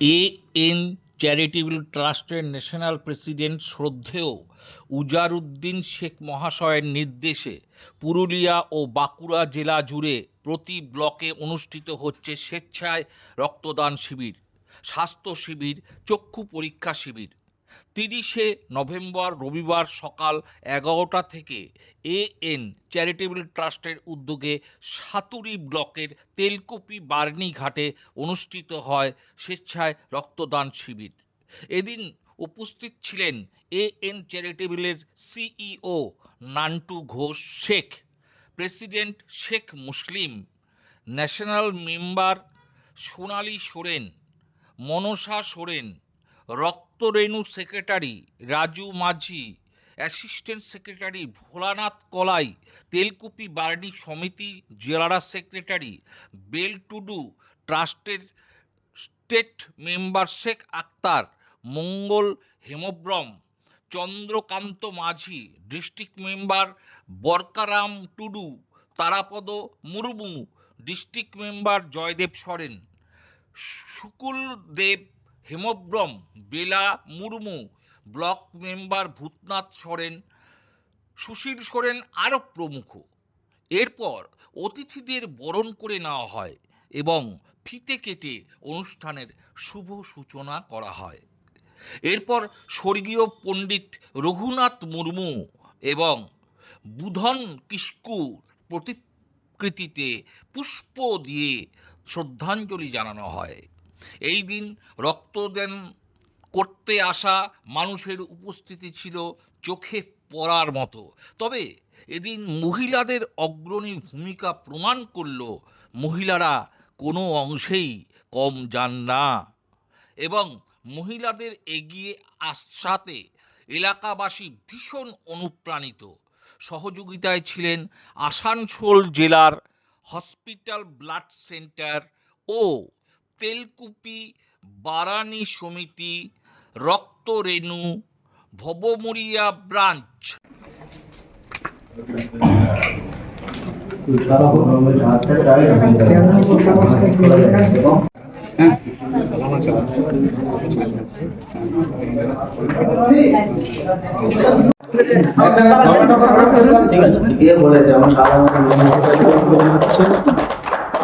এ N charitable ট্রাস্টের national president শ্রদ্ধেয় উজারুদ্দিন শেখ মহাশয়ের নির্দেশে পুরুলিয়া ও বাঁকুড়া জেলা জুড়ে প্রতি ব্লকে অনুষ্ঠিত হচ্ছে স্বেচ্ছায় রক্তদান শিবির, স্বাস্থ্য শিবির, চক্ষু পরীক্ষা শিবির। তিরিশে নভেম্বর রবিবার সকাল এগারোটা থেকে এ এন চ্যারিটেবল ট্রাস্টের উদ্যোগে সাতুরি ব্লকের তেলকুপি বার্নি ঘাটে অনুষ্ঠিত হয় স্বেচ্ছায় রক্তদান শিবির। এদিন উপস্থিত ছিলেন A N চ্যারিটেবলের CEO Nantu Ghosh Sheikh, president Sheikh Muslim, national member Sonali Soren, Mansa Soren Raktarenu secretary Raju Majhi, assistant secretary Bholanath কলাই, তেলকুপি বার্নি সমিতি জেলা সেক্রেটারি বেল টুডু ট্রাস্টের state member Sheikh Akhtar, Mangal Hembrom, Chandrakanta Majhi, district member Barkaram Tudu, Tarapada Murmu, district member Joydev Soren Shukul Deb Hembrom, Bela Murmu, block member Bhutnath Soren, Sushil Soren আরও প্রমুখ। এরপর অতিথিদের বরণ করে নেওয়া হয় এবং ফিতে কেটে অনুষ্ঠানের শুভ সূচনা করা হয়। এরপর স্বর্গীয় পণ্ডিত রঘুনাথ মুর্মু এবং বুধন কিস্কু প্রতিকৃতিতে পুষ্প দিয়ে শ্রদ্ধাঞ্জলি জানানো হয়। এই দিন রক্তদান করতে আসা মানুষের উপস্থিতি ছিল চোখে পড়ার মতো। তবে এদিন মহিলাদের অগ্রণী ভূমিকা প্রমাণ করল মহিলারা কোনো অংশেই কম যান না এবং মহিলাদের এগিয়ে আসাতে এলাকাবাসী ভীষণ অনুপ্রাণিত। সহযোগিতায় ছিলেন আসানসোল জেলার হসপিটাল ব্লাড সেন্টার ও তেলকুপি বারানি সমিতি রক্তরেণু ভবমরিয়া ব্রাঞ্চ। ঠিক আছে বলেছে আমার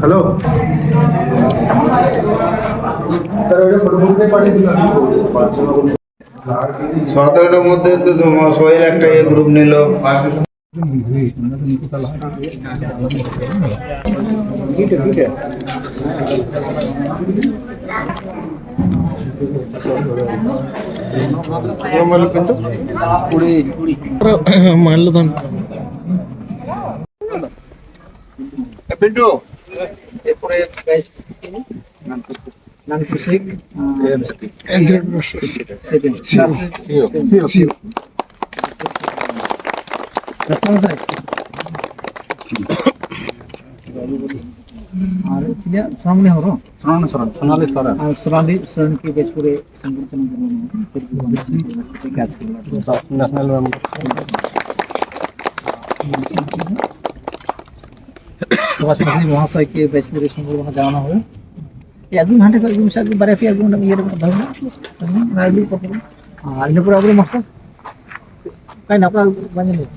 হ্যালো সতেরোটার মধ্যে তো সোহেল একটা এ গ্রুপ নিল। মানলো তখন পিন্টু এরপরে গাইস নানকু শেখ সেকেন্ড আর ছিল সামনে হলো। সোনালি সরণ সোনালি সরণ আর সোনালি সরণকে বেশ করে সংবর্ধনা জানানো হয়। কাজ করল ন্যাশনাল সভাপতি মহাশয়কে বেশ করে সংবর্ধনা জানানো হবে এই একদিন ঘণ্টা করে একদিন সাথে বারে ফি একদিন ইয়ে ধরুন রাজু পকড় আর ইনে পুরো আগুলো মাস্টার কাই না আপনার বানিয়ে নেই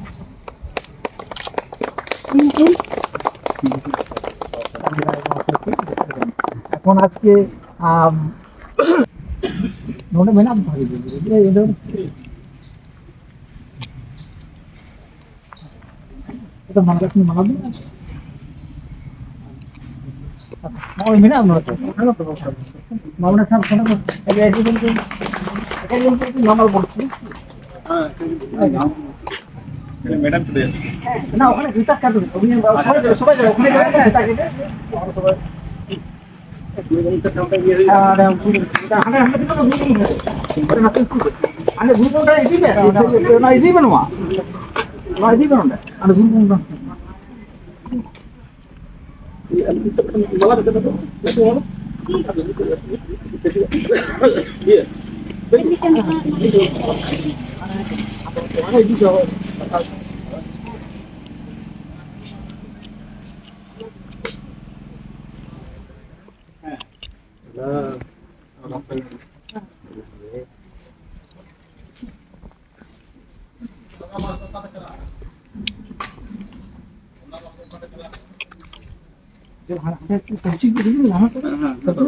এখন আজকে আম, নোটে মেনা ভালো এটা এটা মেনা মামলা সাহেব শোনা এটা একজন একজন মামাল বলছি ম্যাডাম চলে যাচ্ছে। না ওখানে রিচার্জ কাটবে সবাই সবাই ওখানে যাবে তাকে আমরা সবাই আর হাঁটা হাঁটা দিতে হবে না আরে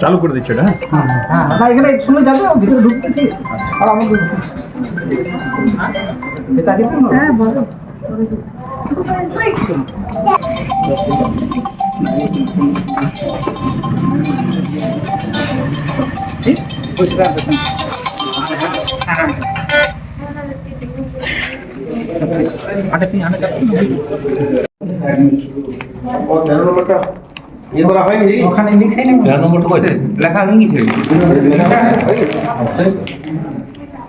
চালু করে দিচ্ছে এটা হ্যাঁ। হ্যাঁ এখানে এক সময় যাবে ভিতরে ঢুকতেছি আর আমাকে হ্যাঁ বলো। ঠিক? বুঝতে পারছেন আটা তিন আটা তেরো নম্বরটা ইয়ে করা হয়নি? ওখানে লিখাই নেব তেরো নম্বরটা কয়টা? লেখা হয়নি কিছু?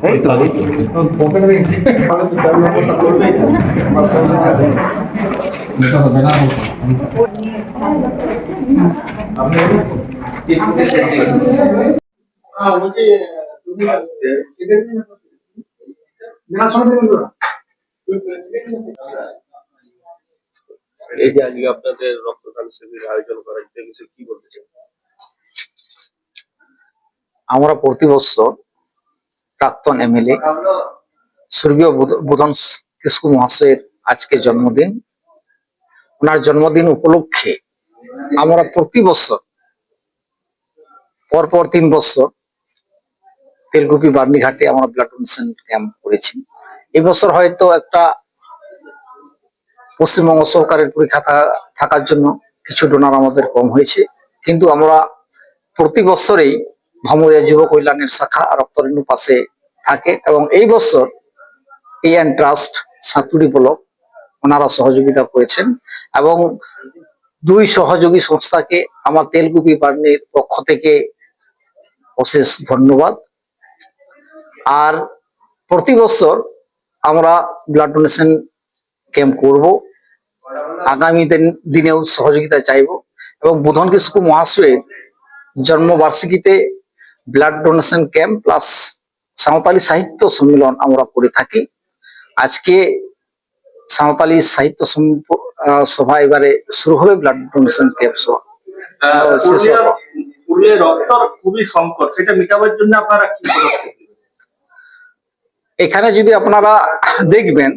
এই তো আগেই তো। তাহলে তো তেরো নম্বরটা করবেই এই যে আজকে আপনাদের রক্তদান শিবির আয়োজন করা হয়েছে কিছু কি বলতে চান? আমরা প্রতি বছর প্রাক্তন এমএলএ স্বর্গীয় বুধন কিস্কু মহাশয়ের আজকে জন্মদিন। ওনার জন্মদিন উপলক্ষে আমরা প্রতি বছর, পরপর তিন বছর তেলকুপি বার্নিঘাটে আমরা ব্লাড ডোনেশন ক্যাম্প করেছি। এবছর হয়তো একটা পশ্চিমবঙ্গ সরকারের পরীক্ষা থাকার জন্য কিছু ডোনার আমাদের কম হয়েছে। কিন্তু আমরা প্রতি বছরেই ভামুরিয়া যুব কল্যাণের শাখা রক্তরেণু পাশে থাকে এবং এই বছর পিএন ট্রাস্ট সাতুরি ব্লক ওনারা সহযোগিতা করেছেন এবং দুই সহযোগী সংস্থাকে আমার তেলকুপি বার্নির পক্ষ থেকে অশেষ ধন্যবাদ। আর প্রতি বছর আমরা ব্লাড ডোনেশন ক্যাম্প করব। আগামী দিনেও সহযোগিতা চাইব। এবং বুধন কিস্কু মহাশয়ের জন্মবার্ষিকীতে blood donation camp plus Santali সাহিত্য সম্মেলন আমরা করে থাকি। আজকে সাঁওতালি সাহিত্য সভা এবারে শুরু হবে ব্লাড ডোনেশন ক্যাম্প সভা। খুবই সংকট সেটা মেটাবার জন্য আপনারা? এখানে যদি আপনারা দেখবেন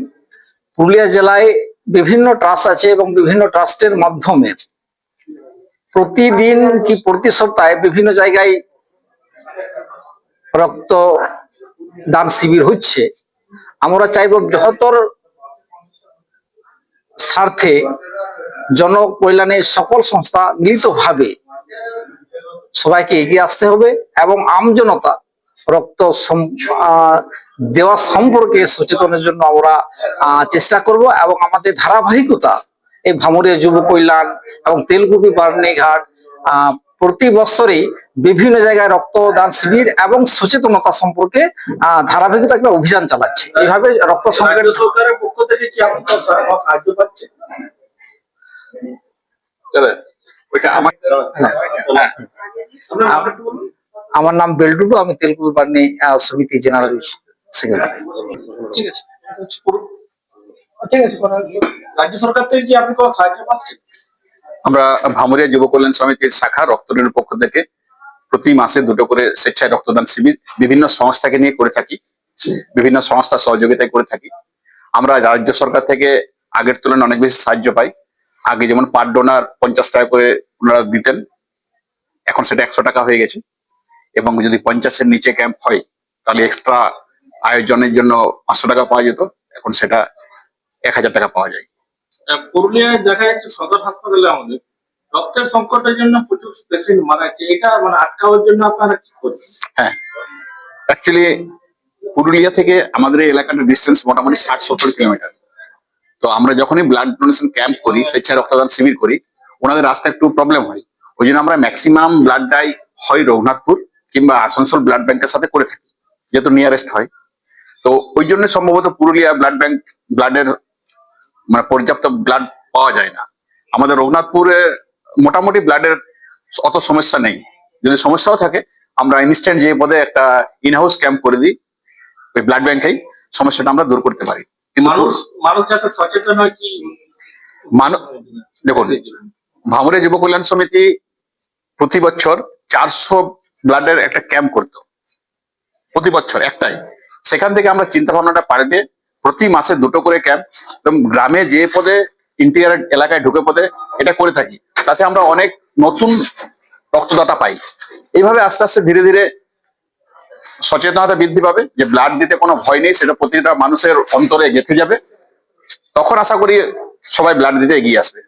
পুরুলিয়া জেলায় বিভিন্ন ট্রাস্ট আছে এবং বিভিন্ন ট্রাস্টের মাধ্যমে প্রতিদিন কি প্রতি সপ্তাহে বিভিন্ন জায়গায় রক্ত দান শিবির হচ্ছে। আমরা চাইব বৃহত্তর স্বার্থে জনকল্যাণে সকল সংস্থা মিলিতভাবে সবাইকে এগিয়ে আসতে হবে এবং আমজনতা রক্ত আহ, দেওয়া সম্পর্কে সচেতনের জন্য আমরা আহ, চেষ্টা করব এবং আমাদের ধারাবাহিকতা এই ভামুরিয়া যুব কল্যাণ এবং তেলকুপি বার্নিঘাট আহ, প্রতি বছরই বিভিন্ন জায়গায় রক্তদান শিবির এবং সচেতনতা সম্পর্কে আহ, ধারাবাহিকতা একটা অভিযান চালাচ্ছে। এইভাবে রক্ত সংকট সরকারের পক্ষ থেকে সাহায্য পাচ্ছেন ওইটা আমার আমার নাম বেলটুটু আমি তেলকুপি বার্নি আহ, সমিতি জেনারেল সেক্রেটারি ঠিক আছে ঠিক আছে রাজ্য সরকার থেকে কি আপনি কোনো সাহায্য পাচ্ছেন? আমরা ভামুরিয়া যুব কল্যাণ সমিতির শাখা রক্তদানের পক্ষ থেকে প্রতি মাসে দুটো করে স্বেচ্ছায় রক্তদান শিবির বিভিন্ন সংস্থাকে নিয়ে করে থাকি বিভিন্ন সংস্থার সহযোগিতায় করে থাকি। আমরা রাজ্য সরকার থেকে আগের তুলনায় অনেক বেশি সাহায্য পাই। আগে যেমন পার ডোনার পঞ্চাশ টাকা করে ওনারা দিতেন এখন সেটা একশো টাকা হয়ে গেছে। এবং যদি পঞ্চাশের নিচে ক্যাম্প হয় তাহলে এক্সট্রা আয়োজনের জন্য পাঁচশো টাকা পাওয়া যেত। এখন সেটা এক হাজার টাকা পাওয়া যায়। পুরুলিয়ায় দেখা যাচ্ছে সদর হাসপাতালে আমাদের রক্তের সংকটের জন্য প্রচুর পেশেন্ট মারা যাচ্ছে। এটা মানে জন্য আপনারা কি করছেন অ্যাকচুয়ালি পুরুলিয়া থেকে আমাদের এই এলাকাটার ডিস্টেন্স মোটামুটি ষাট সত্তর কিলোমিটার। তো আমরা যখনই ব্লাড ডোনেশন ক্যাম্প করি স্বেচ্ছায় রক্তদান শিবির করি ওনাদের রাস্তা একটু প্রবলেম হয়। ওই জন্য আমরা ম্যাক্সিমাম ব্লাড ডাই হয় রঘুনাথপুর। কিংবা আসানসোল ব্লাড ব্যাংকের সাথে করে থাকি যেহেতু নিয়ারেস্ট হয়। তো ওই জন্য সম্ভবত পুরুলিয়া ব্লাড ব্যাংক ব্লাডের মানে পর্যাপ্ত ব্লাড পাওয়া যায় না। আমাদের রঘুনাথপুরে মোটামুটি ব্লাডের অত সমস্যা নেই। যদি সমস্যাও থাকে আমরা ইনস্ট্যান্ট যে পদে একটা ইনহাউস ক্যাম্প করে দিই ওই ব্লাড ব্যাংকেই সমস্যাটা আমরা দূর করতে পারি। কিন্তু মানুষ যাতে সচেতন হয় কি? মানুষ দেখুন ভামুরে যুব কল্যাণ সমিতি প্রতি বছর চারশো ব্লাডের একটা ক্যাম্প করতো। প্রতি বছর একটাই। সেখান থেকে আমরা চিন্তা ভাবনাটা পাড়ে প্রতি মাসে দুটো করে ক্যাম্প গ্রামে যে পদে ইন্টিরিয়ার এলাকায় ঢুকে পদে এটা করে থাকি। তাতে আমরা অনেক নতুন রক্তদাতা পাই। এইভাবে আস্তে আস্তে ধীরে ধীরে সচেতনতা বৃদ্ধি পাবে, যে ব্লাড দিতে কোনো ভয় নেই, সেটা প্রতিটা মানুষের অন্তরে গেঁথে যাবে। তখন আশা করি সবাই ব্লাড দিতে এগিয়ে আসবে।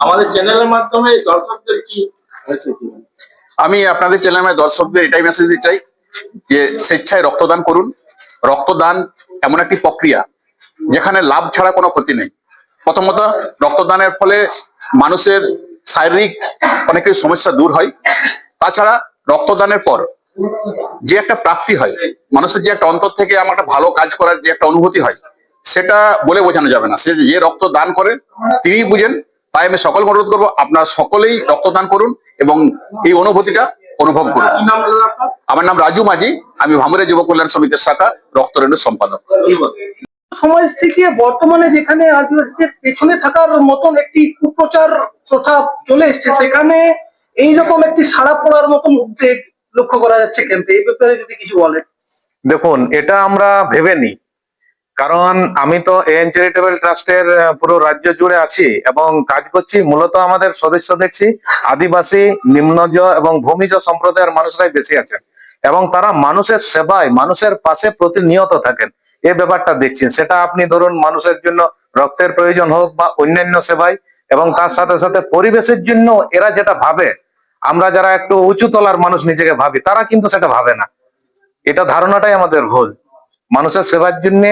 আমাদের চ্যানেলের মাধ্যমে দর্শকদের কি? আমি আপনাদের চ্যানেলের দর্শকদের এটাই মেসেজ দিতে চাই যে স্বেচ্ছায় রক্তদান করুন। রক্তদান এমন একটি প্রক্রিয়া যেখানে লাভ ছাড়া কোনো ক্ষতি নেই। প্রথমত, রক্তদানের ফলে মানুষের শারীরিক অনেক সমস্যা দূর হয়। তাছাড়া রক্তদানের পর যে একটা প্রাপ্তি হয়, মানুষের যে একটা অন্তর থেকে আমার একটা ভালো কাজ করার যে একটা অনুভূতি হয়, সেটা বলে বোঝানো যাবে না। সে যে রক্ত দান করে তিনি বুঝেন তাই আমি সকলকে অনুরোধ করব আপনারা সকলেই রক্তদান করুন এবং এই অনুভূতিটা অনুভব করুন। আমার নাম রাজু মাঝি আমি ভামুরে যুব কল্যাণ সমিতির শাখা রক্তরেণু সম্পাদক? সমাজ থেকে বর্তমানে যেখানে আদিবাসীদের পেছনে থাকার মতন একটি কুপ্রচার প্রথা চলে এসছে সেখানে এইরকম একটি সাড়া পড়ার মতন উদ্বেগ লক্ষ্য করা যাচ্ছে ক্যাম্পে। এই ব্যাপারে যদি কিছু বলেন। দেখুন এটা আমরা ভেবে নিই। কারণ আমি তো এন চ্যারিটেবল ট্রাস্টের পুরো রাজ্য জুড়ে আছি এবং কাজ করছি, মূলত আমাদের সদস্য দেখছি, আদিবাসী, নিম্নজ এবং ভূমিজ সম্প্রদায়ের মানুষরাই বেশি আছেন। এবং তারা মানুষের সেবায়, মানুষের পাশে প্রতিনিয়ত থাকেন। এ ব্যাপারটা দেখছি সেটা আপনি ধরুন মানুষের জন্য রক্তের প্রয়োজন হোক বা অন্যান্য সেবায়, এবং তার সাথে সাথে পরিবেশের জন্য এরা যেটা ভাবে, আমরা যারা একটু উঁচু তলার মানুষ নিজেকে ভাবি, তারা কিন্তু সেটা ভাবে না। এটা ধারণাটাই আমাদের ভুল। মানুষের সেবার জন্য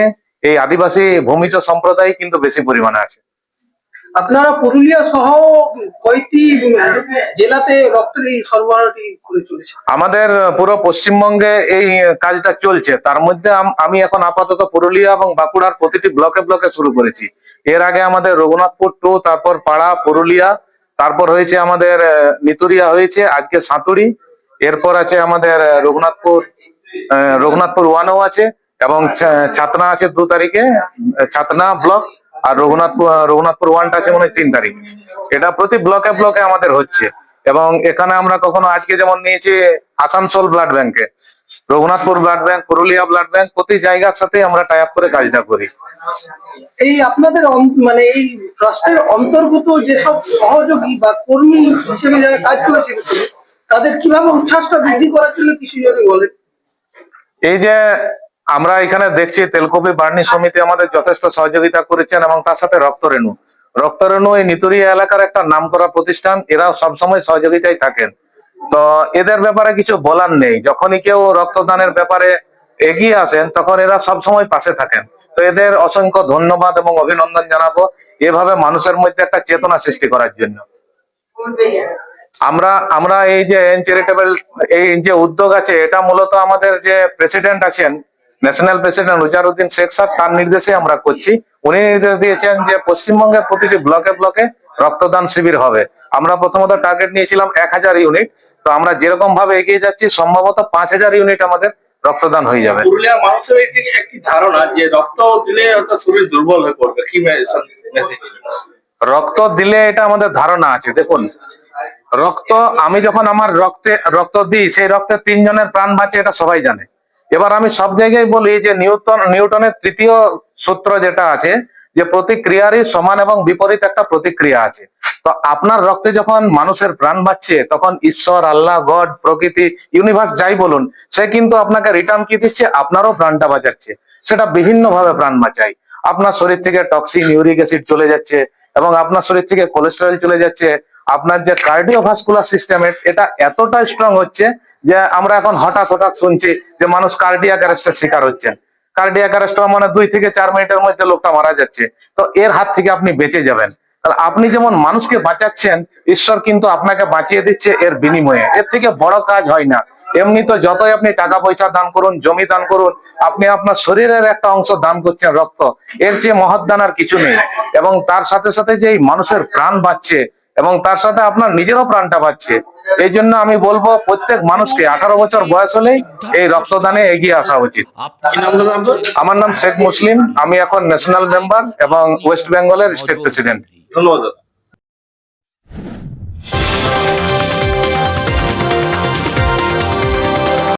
এই আদিবাসী ভূমিজ সম্প্রদায় কিন্তু বেশি পরিমাণে আছে। আপনারা পুরুলিয়া সহ কয়টি জেলাতে রক্তের এই সরবরাহটি করে চলেছে আমাদের পুরো পশ্চিমবঙ্গে এই কাজটা চলছে। তার মধ্যে আম- এখন আপাতত পুরুলিয়া এবং বাঁকুড়ার প্রতিটি ব্লকে ব্লকে শুরু করেছি। এর আগে আমাদের রঘুনাথপুর টু তারপর পাড়া পুরুলিয়া তারপর হয়েছে আমাদের নিতুরিয়া হয়েছে আজকে সাঁতুরি এরপর আছে আমাদের রঘুনাথপুর রঘুনাথপুর ওয়ানও আছে। এবং ছা- ছাতনা আছে দু তারিখে ছাতনা ব্লক আর রঘুনাথপুর রঘুনাথপুর ওয়ানটা আছে মনে হয় তিন তারিখ। এটা প্রতি ব্লকে ব্লকে আমাদের হচ্ছে। এবং এখানে আমরা কখনো আজকে যেমন নিয়েছি আসানসোল ব্লাড ব্যাংকে। Raghunathpur blood bank Purulia blood bank প্রতি জায়গার সাথে আমরা টাই আপ করে কাজটা করি। এই আপনাদের মানে এই ট্রাস্টের অন্তর্গত যেসব সহযোগী বা কর্মী হিসেবে যারা কাজ করেছে তাদের কীভাবে উচ্ছ্বাসটা বৃদ্ধি করার জন্য কিছু যদি বলেন? এই যে আমরা এখানে দেখছি তেলকপি বার্নি সমিতি আমাদের যথেষ্ট সহযোগিতা করেছেন এবং তার সাথে রক্তরেণু। রক্তরেণু এই নিতুরিয়া এলাকার একটা নামকরা প্রতিষ্ঠান এরা সবসময় সহযোগিতায় থাকেন। তো এদের ব্যাপারে কিছু বলার নেই। যখনই কেউ রক্তদানের ব্যাপারে এগিয়ে আসেন, তখন এরা সবসময় পাশে থাকেন। তো এদের অসংখ্য ধন্যবাদ এবং অভিনন্দন জানাব এভাবে মানুষের মধ্যে একটা চেতনা সৃষ্টি করার জন্য। আমরা আমরা এই যে চ্যারিটেবল এই যে উদ্যোগ আছে, এটা মূলত আমাদের যে প্রেসিডেন্ট আছেন national president Ujaruddin Sheikh sir তার নির্দেশে আমরা করছি। উনি নির্দেশ দিয়েছেন যে পশ্চিমবঙ্গের প্রতিটি ব্লকে ব্লকে রক্তদান শিবির হবে। আমরা প্রথমত টার্গেট নিয়েছিলাম এক হাজার ইউনিট তো আমরা যেরকম ভাবে এগিয়ে যাচ্ছি সম্ভবত পাঁচ হাজার ইউনিট আমাদের রক্তদান হয়ে যাবে। পুরুলিয়ার মানুষের একটি ধারণা যে রক্ত দিলে শরীর দুর্বল হয়ে পড়বে। কি রক্ত দিলে এটা আমাদের ধারণা আছে। দেখুন রক্ত আমি যখন আমার রক্তে রক্ত দিই সেই রক্তে তিনজনের প্রাণ বাঁচে এটা সবাই জানে। এবার আমি সব জায়গায় বলি যে নিউটন, নিউটনের তৃতীয় সূত্র যেটা আছে, যে প্রতিক্রিয়ারই সমান এবং বিপরীত একটা প্রতিক্রিয়া আছে। তো আপনার রক্তে যখন মানুষের প্রাণ বাঁচছে, তখন ঈশ্বর, আল্লাহ, গড, প্রকৃতি ইউনিভার্স যাই বলুন, সে কিন্তু আপনাকে রিটার্ন কি দিচ্ছে, আপনারও প্রাণটা বাঁচাচ্ছে। সেটা বিভিন্ন ভাবে প্রাণ বাঁচায়। আপনার শরীর থেকে টক্সিন ইউরিক অ্যাসিড চলে যাচ্ছে এবং আপনার শরীর থেকে কোলেস্টেরল চলে যাচ্ছে। আপনার যে কার্ডিওভাস্কুলার সিস্টেমের এটা এতটা স্ট্রং হচ্ছে যে আমরা এখন হঠাৎ হঠাৎ শুনছি যে মানুষ কার্ডিয়াক অ্যারেস্টের শিকার হচ্ছেন। কার্ডিয়াক অ্যারেস্ট মানে দুই থেকে চার মিনিটের মধ্যে লোকটা মারা যাচ্ছে। তো এর হাত থেকে আপনি বেঁচে যাবেন। তাহলে আপনি যেমন মানুষকে বাঁচাচ্ছেন, ঈশ্বর কিন্তু আপনাকে বাঁচিয়ে দিচ্ছে এর বিনিময়ে। এর থেকে বড় কাজ হয় না। এমনি তো যতই আপনি টাকা পয়সা দান করুন, জমি দান করুন, আপনি আপনার শরীরের একটা অংশ দান করছেন রক্ত। এর চেয়ে মহৎ দান আর কিছু নেই। এবং তার সাথে সাথে যে এই মানুষের প্রাণ বাঁচছে এবং তার সাথে আপনার নিজেরও প্রাণটা পাচ্ছে এই জন্য আমি বলব প্রত্যেক মানুষকে আঠারো বছর বয়স হলেই এই রক্তদানে এগিয়ে আসা উচিত। আমার নাম শেখ মুসলিম আমি এখন ন্যাশনাল মেম্বার এবং ওয়েস্ট বেঙ্গলের স্টেট প্রেসিডেন্ট ধন্যবাদ।